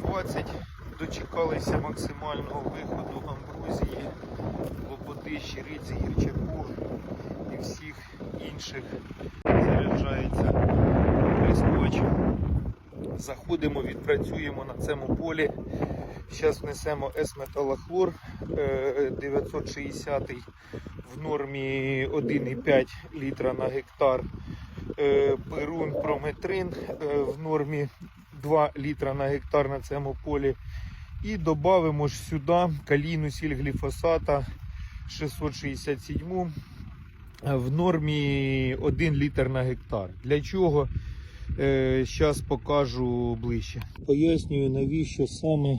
20 дочекалися максимального виходу амброзії, лопоти, щириці, гірчаку і всіх інших. Заряджається прискоч. Заходимо, відпрацюємо на цьому полі. Зараз внесемо С-металохлор е, 960 в нормі 1,5 літра на гектар. Е, Перун прометрин е, в нормі 2 літра на гектар на цьому полі. І додамо ж сюди калійну сіль гліфосата 667 в нормі 1 літр на гектар. Для чого? Зараз покажу ближче. Пояснюю, навіщо саме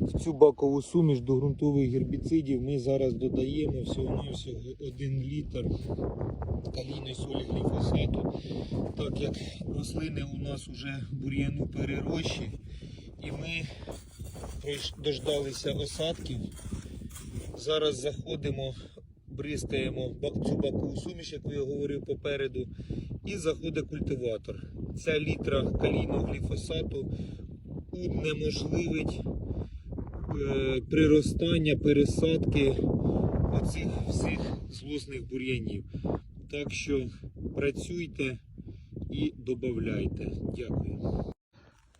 в цю бакову суміш до ґрунтових гербіцидів ми зараз додаємо всього-навсього 1 літр калійної солі гліфосату. Так як рослини у нас вже бур'яну перерощі, і ми дождалися осадків. Зараз заходимо, бризкаємо цю бакову суміш, як я говорив попереду, і заходить культиватор. Ця літра калійного гліфосату унеможливить е, приростання, пересадки оцих всіх злосних бур'янів. Так що працюйте і додавайте. Дякую.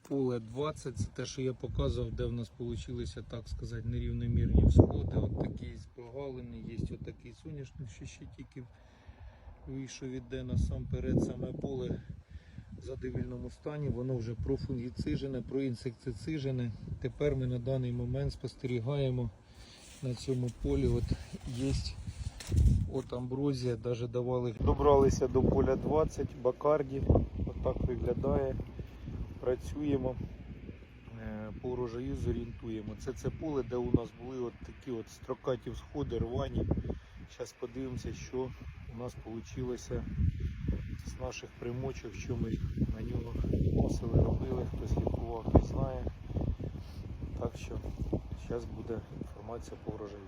Поле 20 це те, що я показував, де в нас вийшли, так сказати, нерівномірні всходи. От такі прогалини, є от такий соняшник, що ще тільки вийшов іде насамперед саме поле в задовільному стані, воно вже профунгіцижене, проінсектицижене. Тепер ми на даний момент спостерігаємо на цьому полі. От є от амброзія, навіть давали. Добралися до поля 20, Бакарді. Отак виглядає. Працюємо е, по урожаю, зорієнтуємо. Це це поле, де у нас були от такі от строкаті всходи, рвані. Зараз подивимося, що у нас вийшло наших примочок, що ми на нього носили, робили, хтось лікував, хтось знає. Так що зараз буде інформація по врожаю.